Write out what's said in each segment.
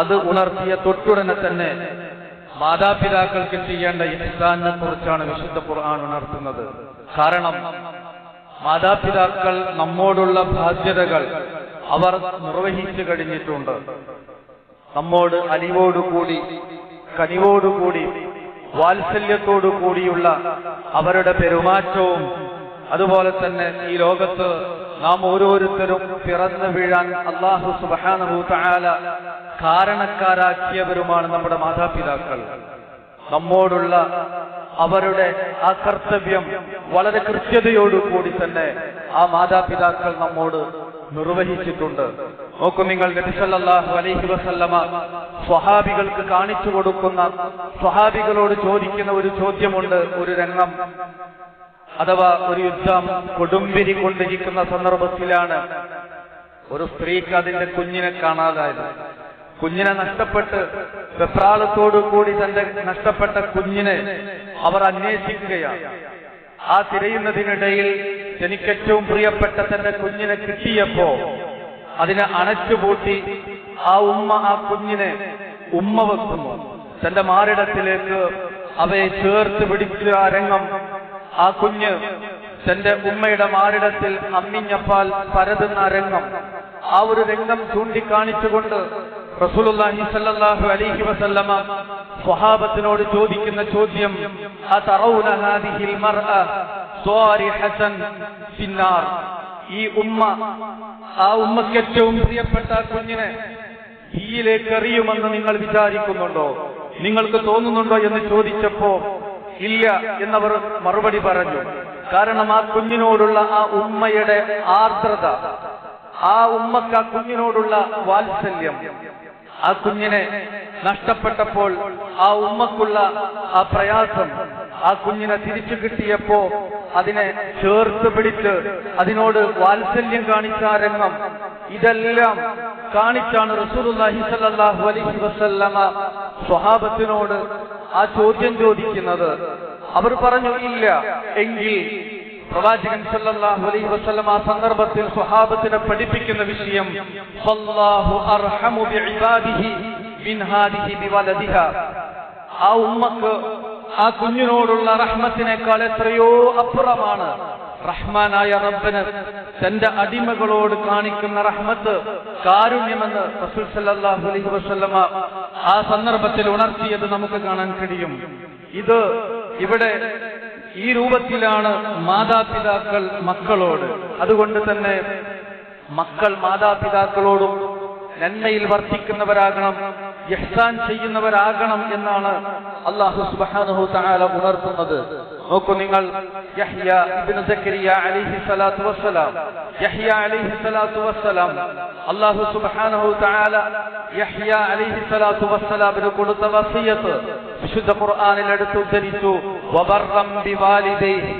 അത് ഉണർത്തിയ തൊട്ടുടനെ തന്നെ മാതാപിതാക്കൾക്ക് ചെയ്യേണ്ട ഇഹ്സാനെ കുറിച്ചാണ് വിശുദ്ധ ഖുർആൻ ഉണർത്തുന്നത്. കാരണം മാതാപിതാക്കൾ നമ്മോടുള്ള ബാധ്യതകൾ അവർ നിർവഹിച്ചു കഴിഞ്ഞിട്ടുണ്ട്. നമ്മോട് അലിവോടുകൂടി കനിവോടുകൂടി വാത്സല്യത്തോടു കൂടിയുള്ള അവരുടെ പെരുമാറ്റവും അതുപോലെ തന്നെ ഈ ലോകത്ത് നാം ഓരോരുത്തരും പിറന്നു വീഴാൻ അള്ളാഹു സുബാനുഭൂത്തായാല കാരണക്കാരാക്കിയവരുമാണ് നമ്മുടെ മാതാപിതാക്കൾ. നമ്മോടുള്ള അവരുടെ ആ കർത്തവ്യം വളരെ കൃത്യതയോടുകൂടി തന്നെ ആ മാതാപിതാക്കൾ നമ്മോട് നിർവഹിച്ചിട്ടുണ്ട്. നോക്കൂ നിങ്ങൾ നബിസല്ലാഹു അലൈഹി വസല്ലമ സ്വഹാബികൾക്ക് കാണിച്ചു കൊടുക്കുന്ന സ്വഹാബികളോട് ചോദിക്കുന്ന ഒരു ചോദ്യമുണ്ട് ഒരു രംഗം. അഥവാ ഒരു യുദ്ധം കൊടുമ്പിരി കൊണ്ടിരിക്കുന്ന സന്ദർഭത്തിലാണ് ഒരു സ്ത്രീക്ക് അതിന്റെ കുഞ്ഞിനെ കാണാതായത്. കുഞ്ഞിനെ നഷ്ടപ്പെട്ട് വെപ്രാളത്തോടു കൂടി തന്റെ നഷ്ടപ്പെട്ട കുഞ്ഞിനെ അവർ അന്വേഷിക്കുകയാണ്. ആ തിരയുന്നതിനിടയിൽ എനിക്കേറ്റവും പ്രിയപ്പെട്ട തന്റെ കുഞ്ഞിനെ കിട്ടിയപ്പോ അതിനെ അണച്ചുപൂട്ടി ആ ഉമ്മ ആ കുഞ്ഞിനെ ഉമ്മ വെക്കുന്നു. തന്റെ മാറിടത്തിലേക്ക് അവയെ ചേർത്ത് പിടിച്ച് രംഗം ആ കുഞ്ഞ് തന്റെ ഉമ്മയുടെ മാറിടത്തിൽ അമ്മിഞ്ഞപ്പാൽ പരതുന്ന രംഗം ആ ഒരു രംഗം ചൂണ്ടിക്കാണിച്ചുകൊണ്ട് റസൂലുള്ളാഹി സല്ലല്ലാഹു അലൈഹി വസല്ലമ സ്വഹാബത്തിനോട് ചോദിക്കുന്ന ചോദ്യം ഹാദിഹിൽ ഫിന്നാർ? ഈ ഉമ്മ ആ ഉമ്മക്ക് ഏറ്റവും പ്രിയപ്പെട്ട കുഞ്ഞിനെ തീയിലേക്ക് എറിയുമെന്ന് നിങ്ങൾ വിചാരിക്കുന്നുണ്ടോ? നിങ്ങൾക്ക് തോന്നുന്നുണ്ടോ എന്ന് ചോദിച്ചപ്പോ ഇല്ല എന്നവർ മറുപടി പറഞ്ഞു. കാരണം ആ കുഞ്ഞിനോടുള്ള ആ ഉമ്മയുടെ ആർദ്രത ആ ഉമ്മക്ക് ആ കുഞ്ഞിനോടുള്ള വാത്സല്യം ആ കുഞ്ഞിനെ നഷ്ടപ്പെട്ടപ്പോൾ ആ ഉമ്മക്കുള്ള ആ പ്രയാസം ആ കുഞ്ഞിനെ തിരിച്ചു കിട്ടിയപ്പോ അതിനെ ചേർത്ത് പിടിച്ച് അതിനോട് വാത്സല്യം കാണിച്ച രംഗം ഇതെല്ലാം കാണിച്ചാണ് റസൂലുള്ളാഹി സ്വല്ലല്ലാഹു അലൈഹി വസല്ലമ സ്വഹാബത്തിനോട് ആ ചോദ്യം ചോദിക്കുന്നത്. അവർ പറഞ്ഞു ഇല്ല എങ്കിൽ പ്രവാചകൻ സല്ലല്ലാഹു അലൈഹി ആ സന്ദർഭത്തിൽ സ്വഹാബത്തിനെ പഠിപ്പിക്കുന്ന വിഷയം അർഹമു ബിഇബാദിഹി മിൻ ഹാദിഹി ആ ഉമ്മക്ക് ആ കുഞ്ഞിനോടുള്ള റഹ്മത്തിനേക്കാൾ എത്രയോ അപ്പുറമാണ് റഹ്മാനായ റബ്ബന് തന്റെ അടിമകളോട് കാണിക്കുന്ന റഹ്മത്ത് കാരുണ്യമെന്ന് റസൂൽ സല്ലല്ലാഹു അലൈഹി വസല്ലമ ആ സന്ദർഭത്തിൽ ഉണർത്തിയത് നമുക്ക് കാണാൻ കഴിയും. ഇത് ഇവിടെ ഈ രൂപത്തിലാണ് മാതാപിതാക്കൾ മക്കളോട്. അതുകൊണ്ട് തന്നെ മക്കൾ മാതാപിതാക്കളോടും നന്മയിൽ വർത്തിക്കുന്നവരാകണം. യഹ്സാൻ ചെയ്യുന്നവരാകണം എന്നാണ് അള്ളാഹു സുബ്ഹാനഹു തആല ഉണർത്തുന്നത്. നോക്കൂ നിങ്ങൾ യഹ്യ ഇബ്നു സക്കരിയ അലൈഹി സ്വലാത്തു വസ്സലാം യഹ്യ അലൈഹി സ്വലാത്തു വസ്സലാം അള്ളാഹു സുബ്ഹാനഹു തആല യഹ്യ അലൈഹി സ്വലാത്തു വസ്സലാമിന് കൊടുത്ത വസിയത്ത് വിശുദ്ധ ഖുർആനിൽ എടുത്ത് ഉദ്ധരിച്ചു വബർറം ബിവാലിദൈഹി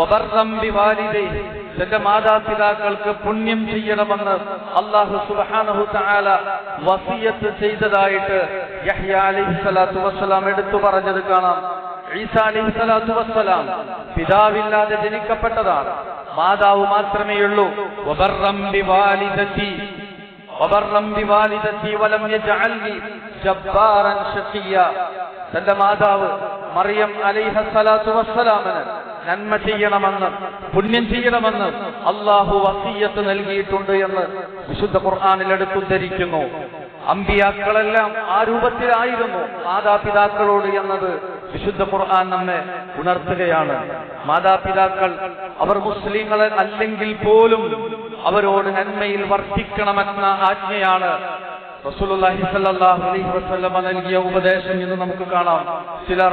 വബർറം ബിവാലിദൈഹി തന്റെ മാതാപിതാക്കൾക്ക് പുണ്യം ചെയ്യണമെന്ന് അള്ളാഹു സുബാനഹു താല വസിയത്ത് ചെയ്തതായിട്ട് യഹ്യ വസ്സലാം എടുത്തു പറഞ്ഞത് കാണാം. ഈസ വസ്സലാം പിതാവില്ലാതെ ജനിക്കപ്പെട്ടതാണ്. മാതാവ് മാത്രമേ ഉള്ളൂ. തന്റെ മാതാവ് മറിയം അലൈഹ സ്വലാത്തു വസ്സലാമിന് നന്മ ചെയ്യണമെന്ന് പുണ്യം ചെയ്യണമെന്ന് അള്ളാഹു വസീയത്ത് നൽകിയിട്ടുണ്ട് എന്ന് വിശുദ്ധ ഖുർആാനിൽ എടുത്തുദ്ധരിക്കുന്നു. അമ്പിയാക്കളെല്ലാം ആ രൂപത്തിലായിരുന്നു മാതാപിതാക്കളോട് എന്നത് വിശുദ്ധ ഖുർആൻ നമ്മെ ഉണർത്തുകയാണ്. മാതാപിതാക്കൾ അവർ മുസ്ലിങ്ങളെ അല്ലെങ്കിൽ പോലും അവരോട് നന്മയിൽ വർദ്ധിക്കണമെന്ന ആജ്ഞയാണ് റസൂലുള്ളാഹി അലൈഹി വസല്ലമ നൽകിയ ഉപദേശം എന്ന് നമുക്ക് കാണാം. ചിലർ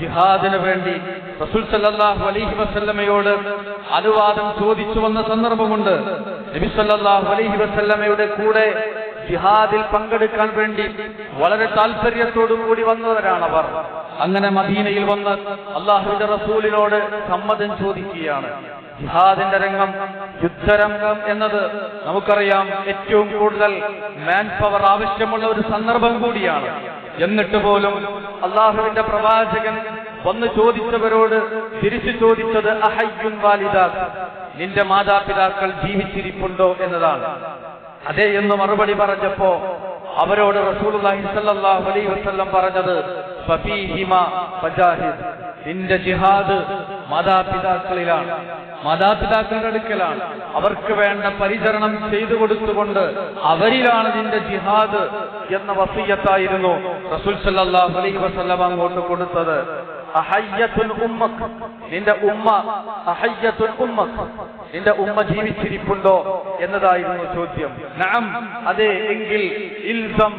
ജിഹാദിന് വേണ്ടി റസൂൽ സല്ലല്ലാഹു അലൈഹി വസല്ലമയോട് അനുവാദം ചോദിച്ചു വന്ന സന്ദർഭമുണ്ട്. നബി സല്ലല്ലാഹു അലൈഹി വസല്ലമയുടെ കൂടെ ജിഹാദിൽ പങ്കെടുക്കാൻ വേണ്ടി വളരെ താല്പര്യത്തോടും കൂടി വന്നവരാണവർ അങ്ങനെ മദീനയിൽ വന്ന് അള്ളാഹുവിന്റെ റസൂലിനോട് സമ്മതം ചോദിക്കുകയാണ്. ജിഹാദിന്റെ രംഗം യുദ്ധരംഗം എന്നത് നമുക്കറിയാം ഏറ്റവും കൂടുതൽ മാൻ പവർ ആവശ്യമുള്ള ഒരു സന്ദർഭം കൂടിയാണ്. എന്നിട്ട് പോലും അള്ളാഹുവിന്റെ പ്രവാചകൻ വന്ന് ചോദിച്ചവരോട് തിരിച്ചു ചോദിച്ചത് അഹയ്യുൻ വാലിദാസ് നിന്റെ മാതാപിതാക്കൾ ജീവിച്ചിരിപ്പുണ്ടോ എന്നതാണ്. അതെ എന്ന് മറുപടി പറഞ്ഞപ്പോ അവരോട് റസൂലുള്ളാഹി സ്വല്ലല്ലാഹു അലൈഹി വസല്ലം പറഞ്ഞത് നിന്റെ ജിഹാദ് മാതാപിതാക്കളിലാണ് മാതാപിതാക്കളുടെ അടുക്കലാണ്. അവർക്ക് വേണ്ട പരിചരണം ചെയ്തു കൊടുത്തുകൊണ്ട് അവരിലാണ് നിന്റെ ജിഹാദ് എന്ന വസീയത്തായിരുന്നു റസൂൽ സല്ലല്ലാഹു അലൈഹി വസല്ലം അങ്ങോട്ട് കൊടുത്തത്. അഹയ്യത്തുൽ നിന്റെ ഉമ്മ അഹയ്യത്തുൻ ഉമ്മ നിന്റെ ഉമ്മ ജീവിച്ചിരിപ്പുണ്ടോ എന്നതായിരുന്നു ചോദ്യം. നഅം അതെ എങ്കിൽ ഇൽസം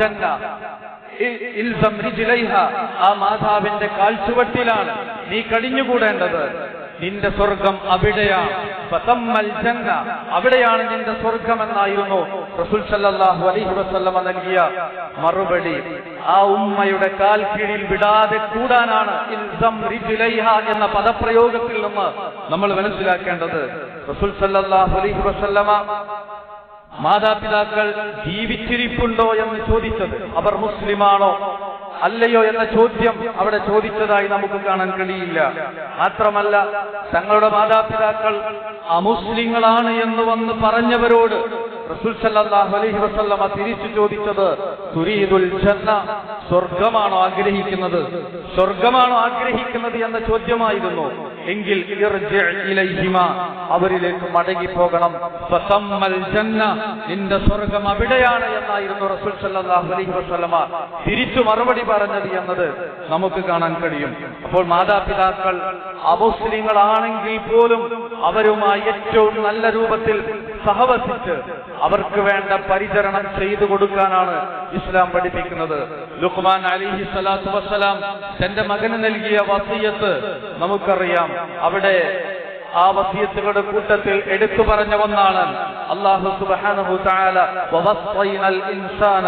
ജന്ന. ആ മാതാവിന്റെ കാൽച്ചുവട്ടിലാണ് നീ കഴിഞ്ഞുകൂടേണ്ടത് നിന്റെ സ്വർഗം അവിടെയാണ് അവിടെയാണ് നിന്റെ സ്വർഗം എന്നായിരുന്നു റസൂൽ സല്ലല്ലാഹു അലൈഹി വസല്ലമ നൽകിയ മറുപടി. ആ ഉമ്മയുടെ കാൽ കീഴിൽ വിടാതെ കൂടാനാണ് എന്ന പദപ്രയോഗത്തിൽ നിന്ന് നമ്മൾ മനസ്സിലാക്കേണ്ടത്. റസുൽ സല്ലാഹു അലൈഹി വസല്ലമ മാതാപിതാക്കൾ ജീവിച്ചിരിപ്പുണ്ടോ എന്ന് ചോദിച്ചത് അവർ മുസ്ലിമാണോ അല്ലയോ എന്ന ചോദ്യം അവിടെ ചോദിച്ചതായി നമുക്ക് കാണാൻ കഴിയില്ല. മാത്രമല്ല തങ്ങളുടെ മാതാപിതാക്കൾ അമുസ്ലിങ്ങളാണ് എന്ന് വന്ന് പറഞ്ഞവരോട് സല്ലല്ലാഹു അലൈഹി വസല്ലമ തിരിച്ചു ചോദിച്ചത് തുരീദുൽ ജന്ന സ്വർഗമാണോ ആഗ്രഹിക്കുന്നത്? സ്വർഗമാണോ ആഗ്രഹിക്കുന്നത്? എന്ന ചോദ്യമായിരുന്നു. എങ്കിൽ അവരിലേക്ക് മടങ്ങി പോകണം. നിന്റെ സ്വർഗം അവിടെയാണ് എന്നായിരുന്നു റസൂൽ സല്ലല്ലാഹു അലൈഹി വസല്ലമ തിരിച്ചു മറുപടി പറഞ്ഞത് എന്നത് നമുക്ക് കാണാൻ കഴിയും. അപ്പോൾ മാതാപിതാക്കൾ അമുസ്ലിങ്ങളാണെങ്കിൽ പോലും അവരുമായി ഏറ്റവും നല്ല രൂപത്തിൽ സഹവസിച്ച് അവർക്ക് വേണ്ട പരിചരണം ചെയ്തു കൊടുക്കാനാണ് ഇസ്ലാം പഠിപ്പിക്കുന്നത്. ലുഖ്മാൻ അലിഹി സ്വലാത്തു വസ്സലാം തന്റെ മകന് നൽകിയ വസീയത്ത് നമുക്കറിയാം. അവിടെ ആ വസീയത്തുകളുടെ കൂട്ടത്തിൽ എടുത്തു പറഞ്ഞ ഒന്നാണ് അള്ളാഹു തആല വവസ്സൈനൽ ഇൻസാന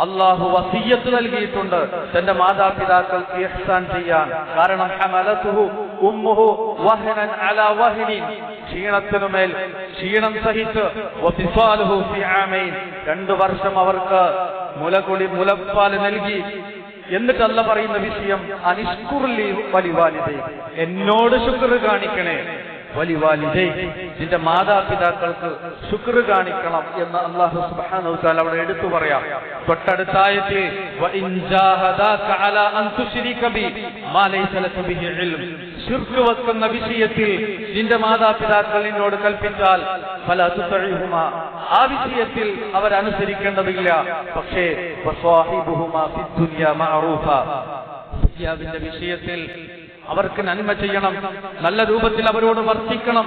അള്ളാഹു വസീയത്ത് നൽകിയിട്ടുണ്ട്. തന്റെ മാതാപിതാക്കൾക്ക് ഇഹ്സാൻ ചെയ്യാൻ. കാരണം ഉമ്മുഹു വഹനൻ അലാ ക്ഷീണത്തിനുമേൽ ക്ഷീണം സഹിച്ച് ഫി ആമൈൻ. രണ്ടു വർഷം അവർക്ക് മുലകുളി മുലപ്പാൽ നൽകി. എന്നിട്ടല്ല പറയുന്ന വിഷയം അനിഷ്കുർലി വലിവാലിതേ എന്നോട് ശുക്ർ കാണിക്കണേ. വലിവാലിതേ നിന്റെ മാതാപിതാക്കൾക്ക് ശുക്ർ കാണിക്കണം എന്ന് അള്ളാഹു തആല അവിടെ എടുത്തു പറയാം. തൊട്ടടുത്തായത്തിൽ ശിർക്ക് വെക്കുന്ന വിഷയത്തിൽ നിന്റെ മാതാപിതാക്കൾ നിന്നോട് കൽപ്പിച്ചാൽ ഫല തുതഇഹുമാ ആ വിഷയത്തിൽ അവരനുസരിക്കേണ്ടതില്ല. പക്ഷേ ദുനിയാവിന്റെ വിഷയത്തിൽ അവർക്ക് നന്മ ചെയ്യണം. നല്ല രൂപത്തിൽ അവരോട് വർത്തിക്കണം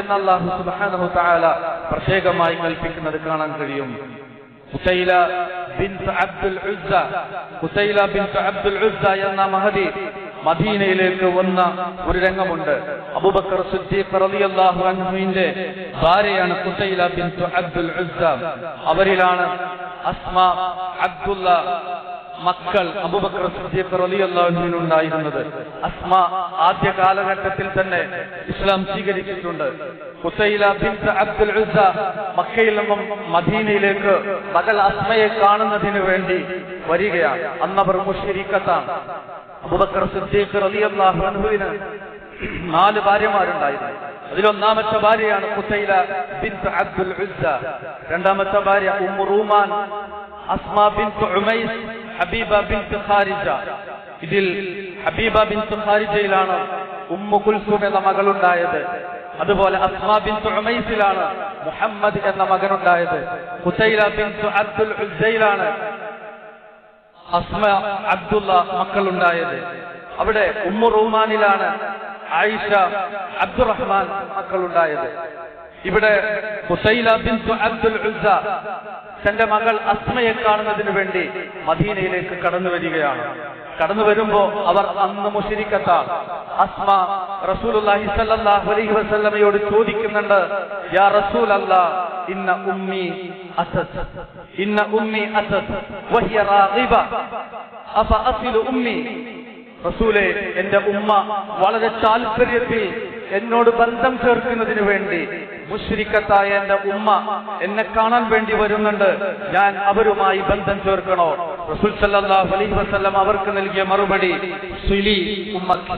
എന്നല്ലാഹു സുബ്ഹാനഹു തആല പ്രത്യേകമായി കൽപ്പിക്കുന്നത് കാണാൻ കഴിയും. ഖുതൈല ബിൻത് അബ്ദുൽ ഉസ്സ ഖുതൈല ബിൻത് അബ്ദുൽ ഉസ്സ എന്ന മഹദി മദീനയിലേക്ക് വന്ന ഒരു രംഗമുണ്ട്. അബൂബക്കർ സിദ്ദീഖ് റളിയല്ലാഹു അൻഹുവിന്റെ ഭാര്യയാണ് ഖുതൈല ബിൻത് അബ്ദുൽ ഉസ്സ. അവരിലാണ് അസ്മ അബ്ദുള്ള മക്കൾ അബൂബക്കർ ഉണ്ടായിരുന്നത്. അസ്മ ആദ്യ കാലഘട്ടത്തിൽ തന്നെ ഇസ്ലാം സ്വീകരിച്ചിട്ടുണ്ട്. അബ്ദുൽ മക്കയിൽ നിന്നും മദീനയിലേക്ക് മകൾ അസ്മയെ കാണുന്നതിന് വേണ്ടി വരികയാണ്. അന്നവർ മുഷരിക്കത്താണ്. അബൂബക്കർ സിദ്ദീഖ് അൻഹുവിന് നാല് ഭാര്യമാരുണ്ടായിരുന്നു. അതിലൊന്നാമത്തെ ഭാര്യയാണ് കുസൈല ബിൻ അബ്ദുൽ രണ്ടാമത്തെ ഭാര്യ Umm Ruman. Asma bint Umais Habiba bint Kharija ഇതിൽ ഹബീബ ബിൻത് ഖാരിജയിലാണ് ഉമ്മു കുൽസും എന്ന മകളുണ്ടായത്. അതുപോലെ അസ്മ ബിൻത് ഉമൈസിലാണ് മുഹമ്മദ് എന്ന മകനുണ്ടായത്. ഹുസൈല ബിൻത് അബ്ദുൽ ഉസൈലാണ് അസ്മ അബ്ദുള്ള മക്കളുണ്ടായത്. അവിടെ ഉമ്മു റൂമാനിലാണ് ആയിഷ അബ്ദുറഹ്മാൻ മക്കളുണ്ടായത്. ഇവിടെ അബ്ദുൽ ഉസ്സ തന്റെ മകൾ അസ്മയെ കാണുന്നതിന് വേണ്ടി മദീനയിലേക്ക് കടന്നു വരികയാണ്. കടന്നു വരുമ്പോ അവർ അന്ന് മുഷിരിക്കത്താൽ അസ്മ സ്വല്ലല്ലാഹു അലൈഹി വസല്ലമയോട് ചോദിക്കുന്നുണ്ട് യാ ഇന്ന ഉമ്മി അസദ് ഇന്ന ഉമ്മി വഹിയ റാഗിബ അഫ ഉമ്മി? റസൂലെ എന്റെ ഉമ്മ വളരെ താല്പര്യത്തിൽ എന്നോട് ബന്ധം ചേർക്കുന്നതിന് വേണ്ടി മുശ്രിക്കത്തായ എന്റെ ഉമ്മ എന്നെ കാണാൻ വേണ്ടി വരുന്നുണ്ട്. ഞാൻ അവരുമായി ബന്ധം ചേർക്കണോ? റസൂൽ സല്ലല്ലാഹു അലൈഹി വസല്ലം അവർക്ക് നൽകിയ മറുപടി സുലി ഉമ്മക്ക്.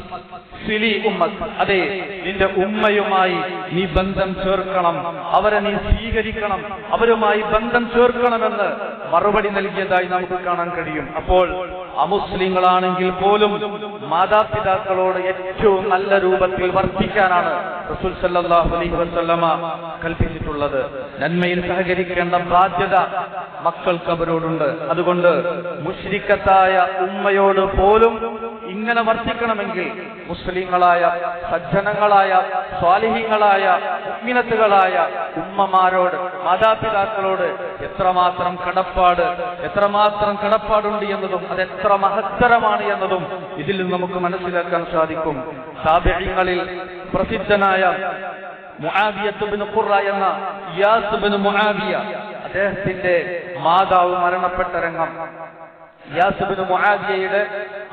സുലി ഉമ്മത്ത്. അതെ നിന്റെ ഉമ്മയുമായി നീ ബന്ധം ചേർക്കണം. അവരെ നീ സ്വീകരിക്കണം. അവരുമായി ബന്ധം ചേർക്കണമെന്ന് മറുപടി നൽകിയതായി നമുക്ക് കാണാൻ കഴിയും. അപ്പോൾ അമുസ്ലിങ്ങളാണെങ്കിൽ പോലും മാതാപിതാക്കളോട് ഏറ്റവും നല്ല രൂപത്തിൽ വർദ്ധിക്കാനാണ് റസൂൽ സല്ലല്ലാഹു അലൈഹി കൽപ്പിച്ചിട്ടുള്ളത്. നന്മയിൽ സഹകരിക്കേണ്ട ബാധ്യത മക്കൾക്ക് അവരോടുണ്ട്. അതുകൊണ്ട് മുഷ്രിക്കത്തായ ഉമ്മയോട് പോലും ഇങ്ങനെ വർദ്ധിക്കണമെങ്കിൽ മുസ്ലിങ്ങളായ സജ്ജനങ്ങളായ സ്വാലിഹീങ്ങളായ ഉമ്മിനത്തുകളായ ഉമ്മമാരോട് മാതാപിതാക്കളോട് എത്രമാത്രം കടപ്പാട് എത്രമാത്രം കടപ്പാടുണ്ട് എന്നതും അതെത്ര മഹത്തരമാണ് എന്നതും ഇതിൽ നമുക്ക് മനസ്സിലാക്കാൻ സാധിക്കും. താബിഴിങ്ങളിൽ പ്രസിദ്ധനായ എന്ന ഇയാസുബിന് അദ്ദേഹത്തിന്റെ മാതാവ് മരണപ്പെട്ട രംഗം. യാസുബിന് മുആദിയയുടെ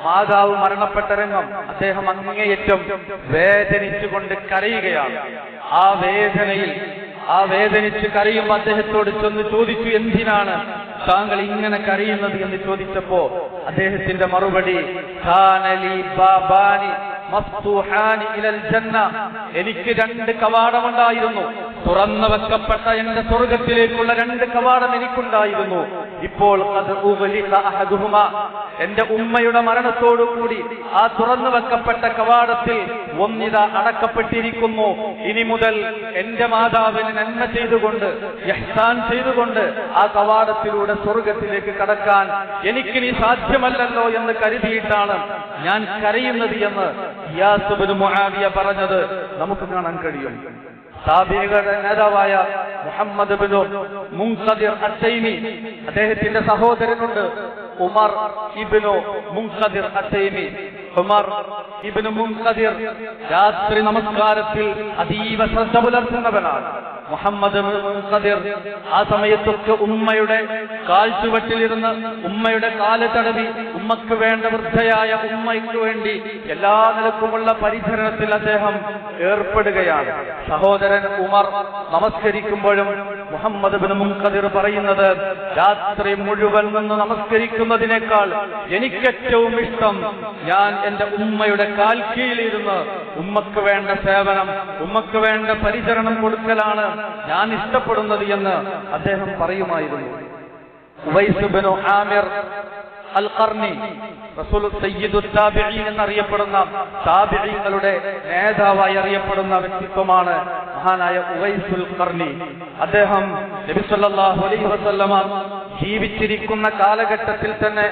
മാതാവ് മരണപ്പെട്ട രംഗം അദ്ദേഹം അങ്ങേയറ്റം വേദനിച്ചുകൊണ്ട് കരയുകയാണ്. ആ വേദനയിൽ ആ വേദനിച്ച് കരയുമ്പോൾ അദ്ദേഹത്തോട് ചെന്ന് ചോദിച്ചു എന്തിനാണ് താങ്കൾ ഇങ്ങനെ കരയുന്നത്? എന്ന് ചോദിച്ചപ്പോ അദ്ദേഹത്തിന്റെ മറുപടി ഖാനലി ബാബാനി എനിക്ക് രണ്ട് കവാടമുണ്ടായിരുന്നു. തുറന്നു വെക്കപ്പെട്ട എന്റെ സ്വർഗത്തിലേക്കുള്ള രണ്ട് കവാടം എനിക്കുണ്ടായിരുന്നു. ഇപ്പോൾ എന്റെ ഉമ്മയുടെ മരണത്തോടുകൂടി ആ തുറന്നു വെക്കപ്പെട്ട കവാടത്തിൽ ഒന്നിത അടക്കപ്പെട്ടിരിക്കുന്നു. ഇനി മുതൽ എന്റെ മാതാവിന് നന്മ ചെയ്തുകൊണ്ട് യഹ്സാൻ ചെയ്തുകൊണ്ട് ആ കവാടത്തിലൂടെ സ്വർഗത്തിലേക്ക് കടക്കാൻ എനിക്കിനി സാധ്യമല്ലല്ലോ എന്ന് കരുതിയിട്ടാണ് ഞാൻ കരയുന്നത് എന്ന് യാസുബിന് മുആവിയ പറഞ്ഞത് നമുക്ക് കാണാൻ കഴിയും. സാബിയുടെ നേതാവായ മുഹമ്മദ് ബിനു മുൻഖദിർ അത്തൈമി അദ്ദേഹത്തിന്റെ സഹോദരനുണ്ട് ഉമർ ഇബിനു മുൻസദിർ അത്തൈമി. ഉമർ ഇബിനു മുൻസദിർ രാത്രി നമസ്കാരത്തിൽ അതീവ ശ്രദ്ധ പുലർത്തുന്നവനാണ്. മുഹമ്മദ് ആ സമയത്തൊക്കെ ഉമ്മയുടെ കാൽച്ചുവട്ടിലിരുന്ന് ഉമ്മയുടെ കാൽ തടവി ഉമ്മക്ക് വേണ്ട വൃദ്ധയായ ഉമ്മയ്ക്ക് വേണ്ടി എല്ലാ നിലക്കുമുള്ള പരിചരണത്തിൽ അദ്ദേഹം ഏർപ്പെടുകയാണ്. സഹോദരൻ ഉമർ നമസ്കരിക്കുമ്പോഴും മുഹമ്മദ് ബിൻ മുൻകതിർ പറയുന്നത് രാത്രി മുഴുവൻ നിന്ന് നമസ്കരിക്കുന്നതിനേക്കാൾ എനിക്കേറ്റവും ഇഷ്ടം ഞാൻ എന്റെ ഉമ്മയുടെ കാൽക്കീയിലിരുന്ന് ഉമ്മക്ക് വേണ്ട സേവനം ഉമ്മക്ക് വേണ്ട പരിചരണം കൊടുക്കലാണ്. ഞാൻ ഇഷ്ടപ്പെടുന്നത് എന്ന് അദ്ദേഹം പറയുമായിരുന്നു. ഉവൈസ് ബിനു ആമിർ അൽ റസൂൽ സയ്യിദു താബിഈൻ എന്നറിയപ്പെടുന്ന താബിഈങ്ങളുടെ നേതാവായി അറിയപ്പെടുന്ന വ്യക്തിത്വമാണ് മഹാനായ ഉവൈസുൽ ഖർണി. അദ്ദേഹം നബി സല്ലല്ലാഹു അലൈഹി വസല്ലമ ജീവിച്ചിരിക്കുന്ന കാലഘട്ടത്തിൽ തന്നെ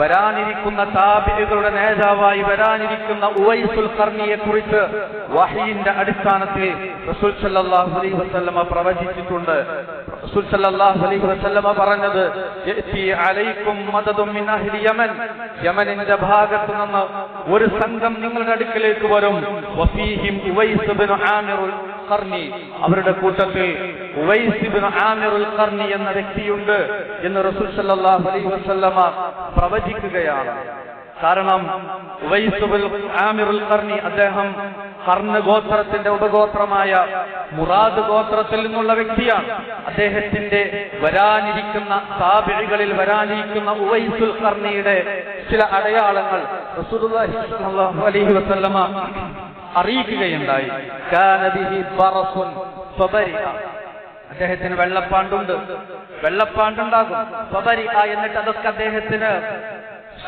വരാനിരിക്കുന്ന താബികളുടെ നേതാവായി വരാനിരിക്കുന്ന ഉവൈസുൽ കർണിയെ കുറിച്ച് വഹീന്റെ അടിസ്ഥാനത്തിൽ റസൂൽ സല്ലല്ലാഹു അലൈഹി വസല്ലമ പ്രവചിച്ചിട്ടുണ്ട്. റസൂൽ സല്ലല്ലാഹു അലൈഹി വസല്ലമ പറഞ്ഞത് അലൈക്കും മദദും മിൻ യമൻ യമനിന്റെ ഭാഗത്ത് നിന്ന് ഒരു സംഘം നിങ്ങളുടെ അടുക്കലേക്ക് വരും. വഫീഹിം അവരുടെ കൂട്ടത്തിൽ എന്ന വ്യക്തിയുണ്ട് എന്ന് റസൂൽ അലൈഹി വസല്ലമ പ്രവചിക്കുകയാണ്. കാരണം ആമിറുൽ അദ്ദേഹം കർണ ഗോത്രത്തിന്റെ ഉപഗോത്രമായ മുറാദ് ഗോത്രത്തിൽ നിന്നുള്ള വ്യക്തിയാണ്. അദ്ദേഹത്തിന്റെ വരാനിരിക്കുന്ന സാബിഴികളിൽ വരാനിരിക്കുന്ന ഉവൈസുൽ കർണിയുടെ ചില അടയാളങ്ങൾ അറിയിക്കുകയുണ്ടായി. അദ്ദേഹത്തിന് വെള്ളപ്പാണ്ടുണ്ട്. വെള്ളപ്പാണ്ടുണ്ടാകും. എന്നിട്ട് അതൊക്കെ അദ്ദേഹത്തിന്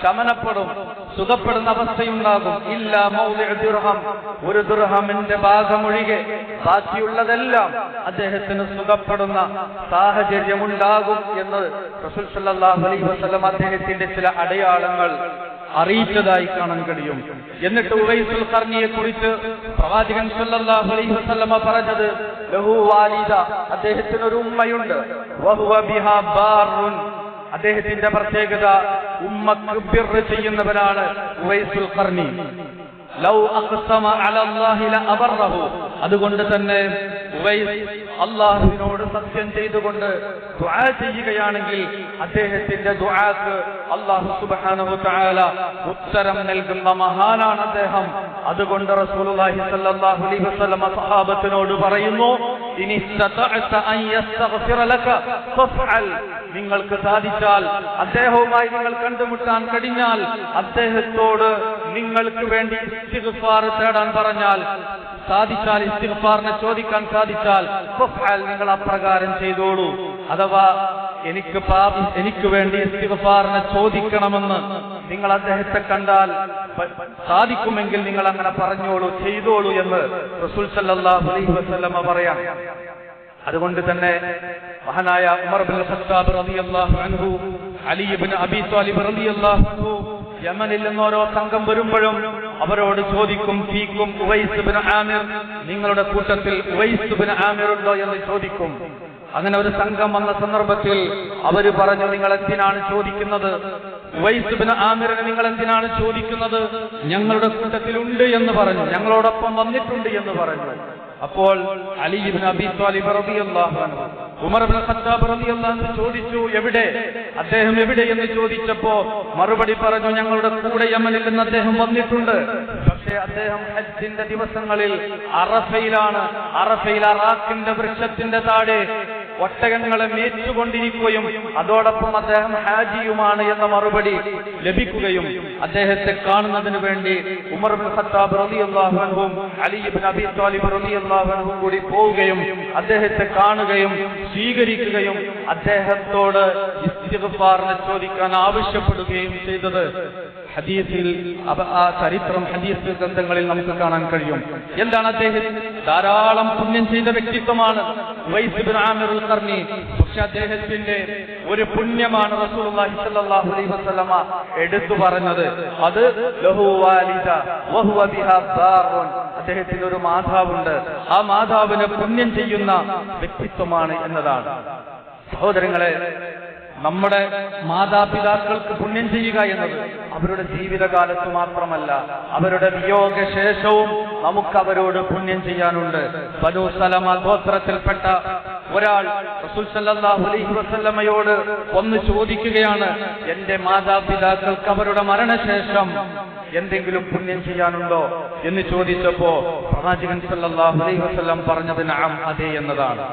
ശമനപ്പെടും സുഖപ്പെടുന്ന അവസ്ഥയുണ്ടാകും. ഇല്ല ദുർഹം. ഒരു ദുർഹമിന്റെ ഭാഗമൊഴികെ ബാക്കിയുള്ളതെല്ലാം അദ്ദേഹത്തിന് സുഖപ്പെടുന്ന സാഹചര്യമുണ്ടാകും എന്ന് റസൂൽ വസ്ലം അദ്ദേഹത്തിന്റെ ചില അടയാളങ്ങൾ അറിയിച്ചതായി കാണാൻ കഴിയും. എന്നിട്ട് ഉവൈസുൽ കർണിയെ കുറിച്ച് പ്രവാചകൻ സല്ലല്ലാഹു അലൈഹി വസല്ലമ പറഞ്ഞത് ലഹു വാലിദ. അദ്ദേഹത്തിന് ഒരു ഉമ്മയുണ്ട്. വഹുവ ബിഹാ ബാറുൻ. അദ്ദേഹത്തിന്റെ പ്രത്യേകത ഉമ്മക്ക് ബിർ ചെയ്യുന്നവരാണ് ഉവൈസുൽ ലൗ അലല്ലാഹി അതുകൊണ്ട് തന്നെ അള്ളാഹുവിനോട് സത്യം ചെയ്തുകൊണ്ട് ദുആ ചെയ്യുകയാണെങ്കിൽ അദ്ദേഹത്തിന്റെ ദുആക്ക് അള്ളാഹു സുബ്ഹാനഹു തആല ഉത്തരം നൽകുന്ന മഹാനാണ് അദ്ദേഹം. അതുകൊണ്ട് റസൂലുള്ളാഹി സ്വല്ലല്ലാഹു അലൈഹി വസല്ലം സഹാബത്തിനോട് പറയുന്നു ഇനി നിങ്ങൾക്ക് സാധിച്ചാൽ അദ്ദേഹവുമായി നിങ്ങൾ കണ്ടുമുട്ടാൻ കഴിഞ്ഞാൽ അദ്ദേഹത്തോട് നിങ്ങൾക്ക് വേണ്ടി ഇസ്തിഗ്ഫാർ തേടാൻ പറഞ്ഞാൽ സാധിച്ചാൽ ഇസ്തിഗ്ഫാറിനെ ചോദിക്കാൻ സാധിച്ചാൽ നിങ്ങൾ അപ്രകാരം ചെയ്തോളൂ. അഥവാ എനിക്ക് പാപം എനിക്ക് വേണ്ടി ഇസ്തിഗ്ഫാറിനെ ചോദിക്കണമെന്ന് നിങ്ങൾ അദ്ദേഹത്തെ കണ്ടാൽ സാധിക്കുമെങ്കിൽ നിങ്ങൾ അങ്ങനെ പറഞ്ഞോളൂ ചെയ്തോളൂ എന്ന് റസൂൽ സല്ലല്ലാഹു അലൈഹി വസല്ലമ പറയാം. അതുകൊണ്ട് തന്നെ മഹാനായ ഉമർ ബിൻ ഖത്താബ് റളിയല്ലാഹു അൻഹു അലി ഇബ്നു അബി ത്വാലിബ് റളിയല്ലാഹു അൻഹു യമനിൽ നിന്ന് ഓരോ സംഘം വരുമ്പോഴും അവരോട് ചോദിക്കും ഫീക്കും ഉവൈസ് ബിൻ ആമിർ നിങ്ങളുടെ കൂട്ടത്തിൽ ഉവൈസ് ബിൻ ആമിർ ഉണ്ടോ എന്ന് ചോദിക്കും. അങ്ങനെ ഒരു സംഘം വന്ന സന്ദർഭത്തിൽ അവർ പറഞ്ഞു നിങ്ങൾ എന്തിനാണ് ചോദിക്കുന്നത്? ഉവൈസ് ബിൻ ആമിറിനെ നിങ്ങൾ എന്തിനാണ് ചോദിക്കുന്നത്? ഞങ്ങളുടെ കൂട്ടത്തിലുണ്ട് എന്ന് പറഞ്ഞു ഞങ്ങളോടൊപ്പം വന്നിട്ടുണ്ട് എന്ന് പറഞ്ഞു. അപ്പോൾ റളിയല്ലാഹു അൻഹു ഉമർ ഇബ്നു ഖത്താബ് റളിയല്ലാഹു അൻഹു ചോദിച്ചു എവിടെ? അദ്ദേഹം എവിടെ? എന്ന് ചോദിച്ചപ്പോ മറുപടി പറഞ്ഞു ഞങ്ങളുടെ കൂടെ യമനിൽ നിന്ന് അദ്ദേഹം വന്നിട്ടുണ്ട്. പക്ഷേ അദ്ദേഹം ഹജ്ജിന്റെ ദിവസങ്ങളിൽ അറഫയിലാണ് അറഫയിൽ അറാഖിന്റെ വൃക്ഷത്തിന്റെ താഴെ ഒട്ടകങ്ങളെ മേച്ചുകൊണ്ടിരിക്കുകയും അതോടൊപ്പം അദ്ദേഹം ഹാജിയുമാണ് എന്ന മറുപടി ലഭിക്കുകയും അദ്ദേഹത്തെ കാണുന്നതിന് വേണ്ടി ഉമർ ബിൻ ഖത്താബ് റളിയല്ലാഹു അൻഹും അലി ഇബ്നു അബി കൂടി പോവുകയും അദ്ദേഹത്തെ കാണുകയും സ്വീകരിക്കുകയും അദ്ദേഹത്തോട് ഇസ്തിഗ്ഫാറിനെ ചോദിക്കാൻ ആവശ്യപ്പെടുകയും ചെയ്തത് ഹദീസിൽ ആ ചരിത്രം ഹദീസ് ഗ്രന്ഥങ്ങളിൽ നമുക്ക് കാണാൻ കഴിയും. എന്താണ് അദ്ദേഹം? ധാരാളം പുണ്യം ചെയ്ത വ്യക്തിത്വമാണ് പക്ഷെ അദ്ദേഹത്തിന്റെ ഒരു പുണ്യമാണ് അലൈഹി എടുത്തു പറഞ്ഞത്. അത് അദ്ദേഹത്തിന് ഒരു മാതാവുണ്ട്. ആ മാതാവിനെ പുണ്യം ചെയ്യുന്ന വ്യക്തിത്വമാണ് എന്നതാണ്. സഹോദരങ്ങളെ നമ്മുടെ മാതാപിതാക്കൾക്ക് പുണ്യം ചെയ്യുക എന്നത് അവരുടെ ജീവിതകാലത്ത് മാത്രമല്ല അവരുടെ വിയോഗശേഷവും നമുക്ക് അവരോട് പുണ്യം ചെയ്യാനുണ്ട്. ബനു ഗോത്രത്തിൽപ്പെട്ട ഒരാൾ റസൂൽ സല്ലല്ലാഹു അലൈഹി വസല്ലമയോട് ഒന്ന് ചോദിക്കുകയാണ് എന്റെ മാതാപിതാക്കൾക്ക് അവരുടെ മരണശേഷം എന്തെങ്കിലും പുണ്യം ചെയ്യാനുണ്ടോ? എന്ന് ചോദിച്ചപ്പോ പ്രവാചകൻ സല്ലല്ലാഹു അലൈഹി വസല്ലം പറഞ്ഞത് നഅം അതെ എന്നതാണ്.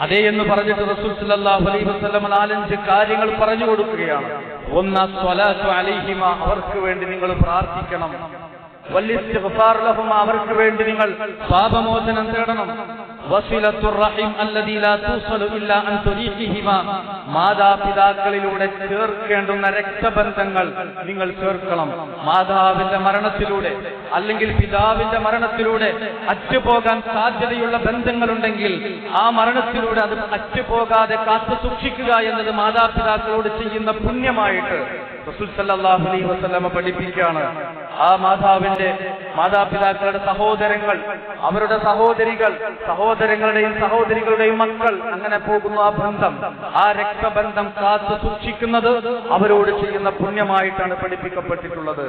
അതേ എന്ന് പറഞ്ഞിട്ട് റസൂൽ സല്ലല്ലാഹു അലൈഹി വസല്ലം നാലഞ്ച് കാര്യങ്ങൾ പറഞ്ഞു കൊടുക്കുകയാണ്. ഒന്ന് സ്വലാത്തു അലൈഹിമ അവർക്ക് വേണ്ടി നിങ്ങൾ പ്രാർത്ഥിക്കണം. വല്ലിസ്തിഗ്ഫാർ ലഹുമ അവർക്ക് വേണ്ടി നിങ്ങൾ പാപമോചനം തേടണം. മാതാപിതാക്കളിലൂടെ ചേർക്കേണ്ടുന്ന രക്തബന്ധങ്ങൾ നിങ്ങൾ ചേർക്കണം. മാതാവിന്റെ മരണത്തിലൂടെ അല്ലെങ്കിൽ പിതാവിന്റെ മരണത്തിലൂടെ അറ്റുപോകാൻ സാധ്യതയുള്ള ബന്ധങ്ങളുണ്ടെങ്കിൽ ആ മരണത്തിലൂടെ അത് അറ്റുപോകാതെ കാത്തു സൂക്ഷിക്കുക എന്നത് മാതാപിതാക്കളോട് ചെയ്യുന്ന പുണ്യമായിട്ട് റസൂൽ സല്ലല്ലാഹു അലൈഹി വസല്ലമ പഠിപ്പിക്കുകയാണ്. ആ മാതാവിന്റെ മാതാപിതാക്കളുടെ സഹോദരങ്ങൾ അവരുടെ സഹോദരികൾ സഹോദരങ്ങളുടെയും സഹോദരികളുടെയും മക്കൾ അങ്ങനെ പോകുന്ന ആ ബന്ധം. ആ രക്തബന്ധം കാത്തു സൂക്ഷിക്കുന്നത് അവരോട് ചെയ്യുന്ന പുണ്യമായിട്ടാണ് പഠിപ്പിക്കപ്പെട്ടിട്ടുള്ളത്.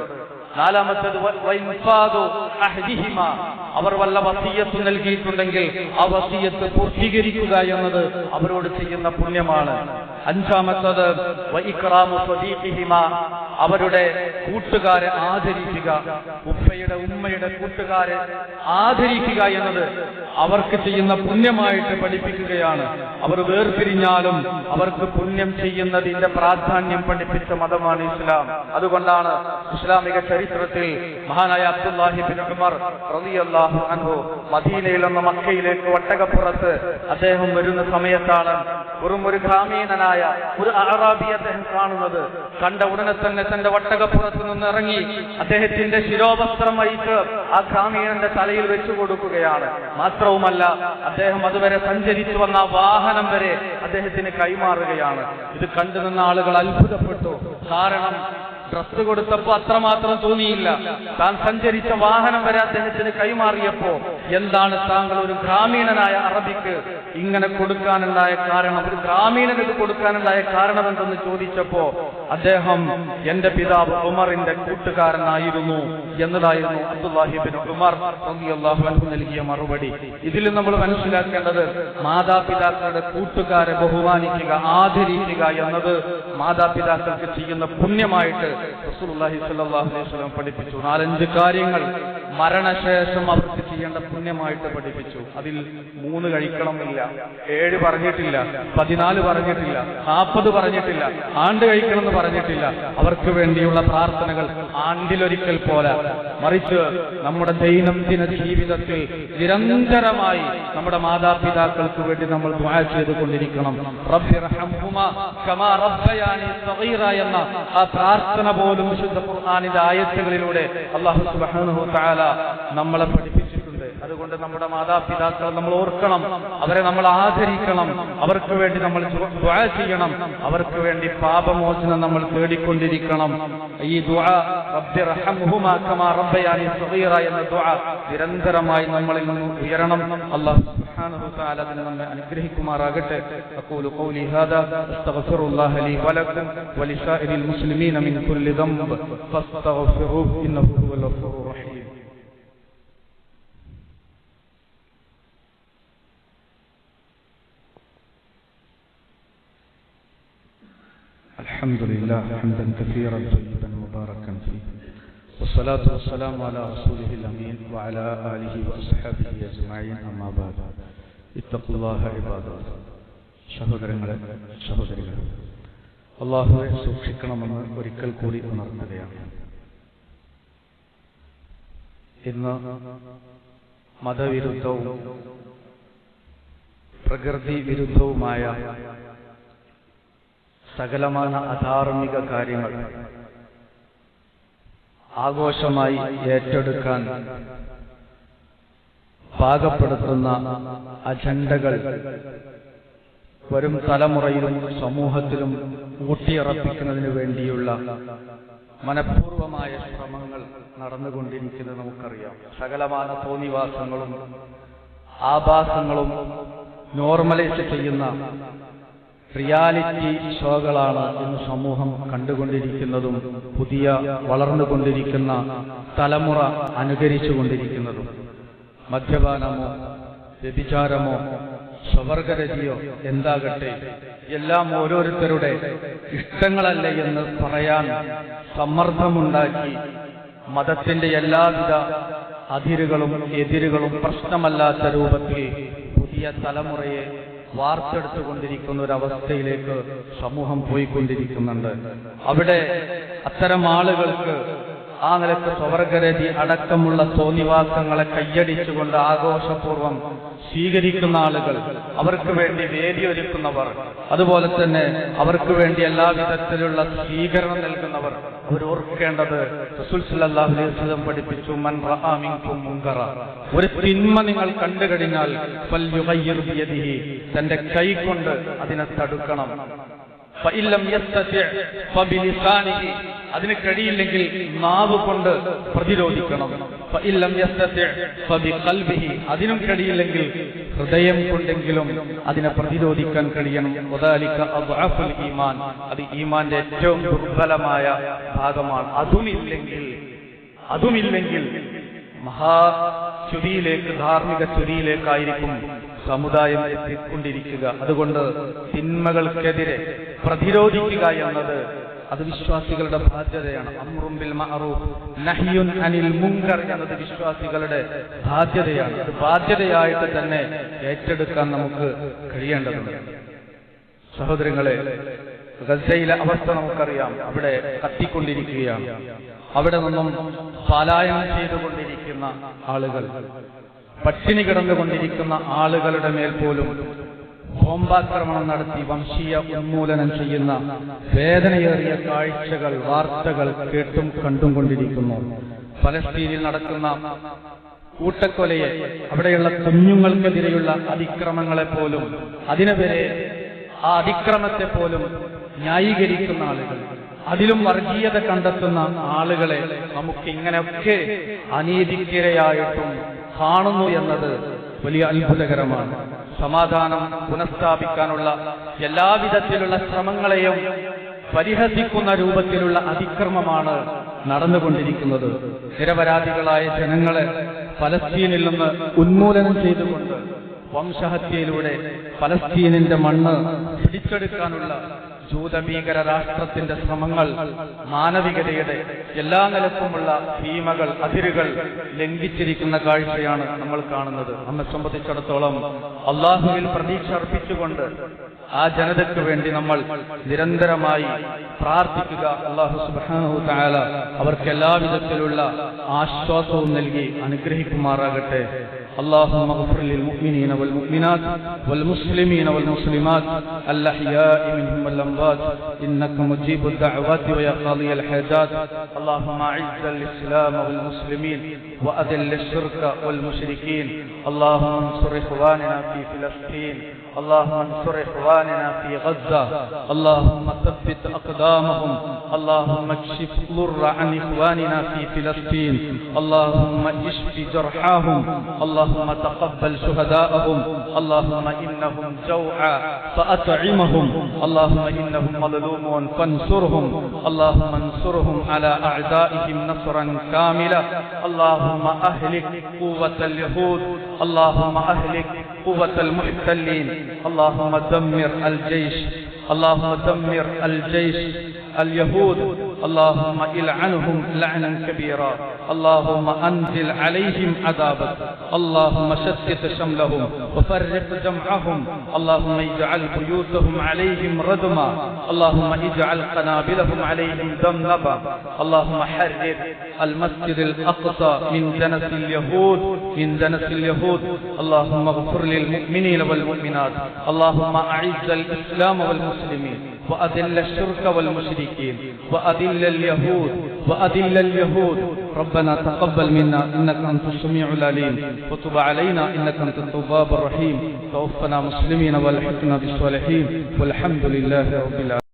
നാലാമത്തത് അവർ വല്ല വസീയത്ത് നൽകിയിട്ടുണ്ടെങ്കിൽ ആ വസീയത്ത് പൂർത്തീകരിക്കുക എന്നത് അവരോട് ചെയ്യുന്ന പുണ്യമാണ്. അഞ്ചാമത്തത്. അവരുടെ കൂട്ടുകാരെ ആദരിക്കുക. ഉപ്പയുടെ ഉമ്മയുടെ കൂട്ടുകാരെ ആദരിക്കുക എന്നത് അവർക്ക് ചെയ്യുന്ന പുണ്യമായിട്ട് പഠിപ്പിക്കുകയാണ്. അവർ വേർപിരിഞ്ഞാലും അവർക്ക് പുണ്യം ചെയ്യുന്നതിന്റെ പ്രാധാന്യം പഠിപ്പിച്ച മതമാണ് ഇസ്ലാം. അതുകൊണ്ടാണ് ഇസ്ലാമിക ചരിത്രത്തിൽ മഹാനായ അബ്ദുല്ലാഹിബിൻ ഉമർ റളിയല്ലാഹു അൻഹു മദീനയിൽ നിന്ന് മക്കയിലേക്ക് ഒട്ടകപ്പുറത്ത് അദ്ദേഹം വരുന്ന സമയത്താണ് വെറും ഒരു ഗ്രാമീണനായ ഒരു അറാബി അദ്ദേഹം കാണുന്നത്. കണ്ട ഉടനെ തന്നെ തന്റെ ഒട്ടകപ്പുറത്ത് നിന്ന് ഇറങ്ങി അദ്ദേഹത്തിന്റെ ശിരോവസ്ത്രം വഹിച്ച് ആ ഗ്രാമീണന്റെ തലയിൽ വെച്ചു കൊടുക്കുകയാണ്. മാത്രവുമല്ല അദ്ദേഹം അതുവരെ സഞ്ചരിച്ചു വന്ന വാഹനം വരെ അദ്ദേഹത്തിന് കൈമാറുകയാണ്. ഇത് കണ്ടു നിന്ന ആളുകൾ അത്ഭുതപ്പെട്ടു. കാരണം ഡ്രസ് കൊടുത്തപ്പോ അത്രമാത്രം തോന്നിയില്ല. താൻ സഞ്ചരിച്ച വാഹനം വരെ അദ്ദേഹത്തിന് കൈമാറിയപ്പോ എന്താണ് താങ്കൾ ഒരു ഗ്രാമീണനായ അറബിക്ക് ഇങ്ങനെ കൊടുക്കാനുണ്ടായ കാരണം? ഒരു ഗ്രാമീണന് ഇത് കൊടുക്കാനുണ്ടായ കാരണം എന്തെന്ന് ചോദിച്ചപ്പോ അദ്ദേഹം എന്റെ പിതാവ് ഉമറിന്റെ കൂട്ടുകാരനായിരുന്നു എന്നതായിരുന്നു അബ്ദുല്ലാഹിബിൻ ഉമർ അൻഹു നൽകിയ മറുപടി. ഇതിൽ നമ്മൾ മനസ്സിലാക്കേണ്ടത് മാതാപിതാക്കളുടെ കൂട്ടുകാരെ ബഹുമാനിക്കുക ആദരിക്കുക എന്നത് മാതാപിതാക്കൾക്ക് ചെയ്യുന്ന പുണ്യമായിട്ട് റസൂലുള്ളാഹി സ്വല്ലല്ലാഹു അലൈഹി വസല്ലം പഠിപ്പിച്ചു. നാലഞ്ച് കാര്യങ്ങൾ മരണശേഷം അവർക്ക് ചെയ്യേണ്ട പുണ്യമായിട്ട് പഠിപ്പിച്ചു. അതിൽ മൂന്ന് കഴിക്കണമെന്നില്ല. ഏഴ് പറഞ്ഞിട്ടില്ല. പതിനാല് പറഞ്ഞിട്ടില്ല. നാൽപ്പത് പറഞ്ഞിട്ടില്ല. ആണ്ട് കഴിക്കണമെന്ന് പറഞ്ഞിട്ടില്ല. അവർക്ക് വേണ്ടിയുള്ള പ്രാർത്ഥനകൾ ആണ്ടിലൊരിക്കൽ പോലെ. മറിച്ച് നമ്മുടെ ദൈനംദിന ജീവിതത്തിൽ നിരന്തരമായി നമ്മുടെ മാതാപിതാക്കൾക്ക് വേണ്ടി നമ്മൾ ദുആ ചെയ്തുകൊണ്ടിരിക്കണം. റബ്ബി റഹംഹുമാ കമാ എന്ന ആ പ്രാർത്ഥന പോലും വിശുദ്ധ ഖുർആനിന്റെ ആയത്തുകളിലൂടെ അള്ളാഹു തആല നമ്മളെ പഠിപ്പിച്ചിട്ടുണ്ട്. അതുകൊണ്ട് നമ്മുടെ മാതാപിതാക്കളെ നമ്മൾ ഓർക്കണം. അവരെ നമ്മൾ ആദരിക്കണം. അവർക്ക് വേണ്ടി നമ്മൾ ചെയ്യണം. അവർക്ക് വേണ്ടി പാപമോചനം നമ്മൾ തേടിക്കൊണ്ടിരിക്കണം. ഈ സഗീറ എന്ന ദുആ നിരന്തരമായി നമ്മളിൽ നിന്ന് ഉയരണം. അല്ലാഹു സുബ്ഹാനഹു തആല അതിനെ നമ്മെ അനുഗ്രഹിക്കുമാറാകട്ടെ അഖൂലു ഖൗലി ഹാദാ അസ്തഗ്ഫിറുല്ലാഹ ലി വലക്കും വലിസാഇരിൽ മുസ്ലിമീന മിൻ കുല്ലി ദംബ് ഫസ്തഗ്ഫിറുഹു ഇന്നഹു ഹുവൽ ഗഫൂറുർ റഹീം الحمد لله حمدا كثيرا طيبا مباركا فيه والصلاة والسلام على رسوله الأمين وعلى آله وأصحابه أجمعين أما بعد സഹോദരങ്ങളെ സഹോദരികളെ അള്ളാഹുവെ സൂക്ഷിക്കണമെന്ന് ഒരിക്കൽ കൂടി ഉണർത്തുകയാണ് ഇന്ന് മതവിരുദ്ധവും പ്രകൃതി വിരുദ്ധവുമായ സകലമാണ് അധാർമിക കാര്യങ്ങൾ ആഘോഷമായി ഏറ്റെടുക്കാൻ പാകപ്പെടുത്തുന്ന അജണ്ടകൾ. വരും തലമുറയിലും സമൂഹത്തിലും ഊട്ടിയറപ്പിക്കുന്നതിന് വേണ്ടിയുള്ള മനഃപൂർവമായ ശ്രമങ്ങൾ നടന്നുകൊണ്ടിരിക്കുന്നത് നമുക്കറിയാം. സകലമാന തോന്നിവാസങ്ങളും ആഭാസങ്ങളും നോർമലൈസ് ചെയ്യുന്ന റിയാലിറ്റി ഷോകളാണ് ഇന്ന് സമൂഹം കണ്ടുകൊണ്ടിരിക്കുന്നതും പുതിയ വളർന്നുകൊണ്ടിരിക്കുന്ന തലമുറ അനുകരിച്ചുകൊണ്ടിരിക്കുന്നതും. മദ്യപാനമോ വ്യഭിചാരമോ സ്വവർഗരതിയോ എന്താകട്ടെ? എല്ലാം ഓരോരുത്തരുടെ ഇഷ്ടങ്ങളല്ല എന്ന് പറയാൻ സമ്മർദ്ദമുണ്ടാക്കി മതത്തിന്റെ എല്ലാവിധ അതിരുകളും എതിരുകളും പ്രശ്നമല്ലാത്ത രൂപത്തിൽ പുതിയ തലമുറയെ വാർത്തെടുത്തുകൊണ്ടിരിക്കുന്ന ഒരു അവസ്ഥയിലേക്ക് സമൂഹം പോയിക്കൊണ്ടിരിക്കുന്നുണ്ട്. അവിടെ അത്തരം ആളുകൾക്ക് ആ നിലയ്ക്ക് സ്വർഗരതി അടക്കമുള്ള തോന്നിവാസങ്ങളെ കയ്യടിച്ചുകൊണ്ട് ആഘോഷപൂർവം സ്വീകരിക്കുന്ന ആളുകൾ അവർക്ക് വേണ്ടി വേദിയൊരുക്കുന്നവർ. അതുപോലെ തന്നെ അവർക്ക് വേണ്ടി എല്ലാ വിധത്തിലുള്ള സ്വീകരണം നൽകുന്നവർ. അവർ ഓർക്കേണ്ടത് റസൂൽ സല്ലല്ലാഹു അലൈഹി വസല്ലം പഠിപ്പിച്ചു മൻ മുങ്കറ ഒരു തിന്മ നിങ്ങൾ കണ്ടു കഴിഞ്ഞാൽ തന്റെ കൈ കൊണ്ട് അതിനെ തടുക്കണം. അതിന് കഴിയില്ലെങ്കിൽ നാവ് കൊണ്ട് പ്രതിരോധിക്കണം. അതിനും കഴിയില്ലെങ്കിൽ ഹൃദയം കൊണ്ടെങ്കിലും അതിനെ പ്രതിരോധിക്കാൻ കഴിയണം. ഈമാൻ. അത് ഈമാന്റെ ഏറ്റവും ദുർബലമായ ഭാഗമാണ്. അതുമില്ലെങ്കിൽ അതുമില്ലെങ്കിൽ മഹാച്യുതിയിലേക്ക് ധാർമ്മിക ച്യുതിയിലേക്കായിരിക്കും സമുദായം എത്തിക്കൊണ്ടിരിക്കുക അതുകൊണ്ട് തിന്മകൾക്കെതിരെ പ്രതിരോധിക്കുക എന്നത് അത് വിശ്വാസികളുടെ ബാധ്യതയാണ്. അമ്രുംബിൽ മഅറൂഫ് നഹ്യുൻ അനിൽ മുങ്കർ എന്നത് വിശ്വാസികളുടെ ബാധ്യതയാണ്. അത് ബാധ്യതയായിട്ട് തന്നെ ഏറ്റെടുക്കാൻ നമുക്ക് കഴിയേണ്ടതുണ്ട്. സഹോദരങ്ങളെ ഗസയിലെ അവസ്ഥ നമുക്കറിയാം. അവിടെ കത്തിക്കൊണ്ടിരിക്കുകയാണ്. അവിടെ നിന്നും പലായനം ചെയ്തുകൊണ്ടിരിക്കുന്ന ആളുകൾ. പട്ടിണി കിടന്നുകൊണ്ടിരിക്കുന്ന ആളുകളുടെ മേൽ പോലും ബോംബാക്രമണം നടത്തി വംശീയ ഉന്മൂലനം ചെയ്യുന്ന വേദനയേറിയ കാഴ്ചകൾ വാർത്തകൾ കേട്ടും കണ്ടും കൊണ്ടിരിക്കുന്നു. പലസ്തീനിൽ നടക്കുന്ന കൂട്ടക്കൊലയെ അവിടെയുള്ള കുഞ്ഞുങ്ങൾക്കെതിരെയുള്ള അതിക്രമങ്ങളെ പോലും അതിനുവരെ ആ അതിക്രമത്തെ പോലും ന്യായീകരിക്കുന്ന ആളുകൾ അതിലും വർഗീയത കണ്ടെത്തുന്ന ആളുകളെ നമുക്ക് ഇങ്ങനെയൊക്കെ അനീതിക്കിരയായിട്ടും കാണുന്നു എന്നത് വലിയ അത്ഭുതകരമാണ്. സമാധാനം പുനഃസ്ഥാപിക്കാനുള്ള എല്ലാവിധത്തിലുള്ള ശ്രമങ്ങളെയും പരിഹസിക്കുന്ന രൂപത്തിലുള്ള അതിക്രമമാണ് നടന്നുകൊണ്ടിരിക്കുന്നത്. നിരപരാധികളായ ജനങ്ങളെ ഫലസ്തീനിൽ നിന്ന് ഉന്മൂലനം ചെയ്തുകൊണ്ട് വംശഹത്യയിലൂടെ ഫലസ്തീനിന്റെ മണ്ണ് പിടിച്ചെടുക്കാനുള്ള ജൂതഭീകര രാഷ്ട്രത്തിന്റെ ശ്രമങ്ങൾ മാനവികതയുടെ എല്ലാ നിലക്കുമുള്ള ഭീമകൾ അതിരുകൾ ലംഘിച്ചിരിക്കുന്ന കാഴ്ചയാണ് നമ്മൾ കാണുന്നത്. നമ്മെ സംബന്ധിച്ചിടത്തോളം അള്ളാഹുവിൽ പ്രതീക്ഷ അർപ്പിച്ചുകൊണ്ട് ആ ജനതയ്ക്ക് വേണ്ടി നമ്മൾ നിരന്തരമായി പ്രാർത്ഥിക്കുക. അള്ളാഹു സുബ്ഹാനഹു തആല അവർക്ക് എല്ലാവിധത്തിലുള്ള ആശ്വാസവും നൽകി അനുഗ്രഹിക്കുമാറാകട്ടെ. اللهم اغفر للمؤمنين والمؤمنات والمسلمين والمسلمات الأحياء منهم والأموات إنك مجيب الدعوات ويا قاضي الحاجات. اللهم أعز الإسلام والمسلمين وأذل الشرك والمشركين. اللهم انصر إخواننا في فلسطين. اللهم انصر إخواننا في غزة. اللهم ثبت أقدامهم. اللهم اكشف ضر عن إخواننا في فلسطين. اللهم اشف جرحاهم. اللهم تقبل شهداءهم. اللهم إنهم جوعى فأطعمهم. اللهم إنهم مظلومون فانصرهم. اللهم انصرهم على أعدائهم نصرا كاملا. اللهم أهلك قوة اليهود. اللهم أهلك قوة المحتلين. اللهم دمر الجيش اللهم دمر الجيش اليهود اللهم إلعنهم لعنا كبيرا. اللهم انزل عليهم عذابك. اللهم شتت شملهم وفرق جمعهم. اللهم اجعل بيوتهم عليهم ردما. اللهم اجعل قنابلهم عليهم دمنبا. اللهم حرر المسجد الأقصى من دنس اليهود من دنس اليهود. اللهم اغفر للمؤمنين والمؤمنات. اللهم أعز الإسلام والمسلمين. وأذل الشرك والمشركين. وأذل اليهود. وأذل اليهود. ربنا تقبل منا إنك أنت السميع العليم. وتب علينا إنك أنت التواب الرحيم. توفنا مسلمين والحقنا بالصالحين. والحمد لله رب العالمين.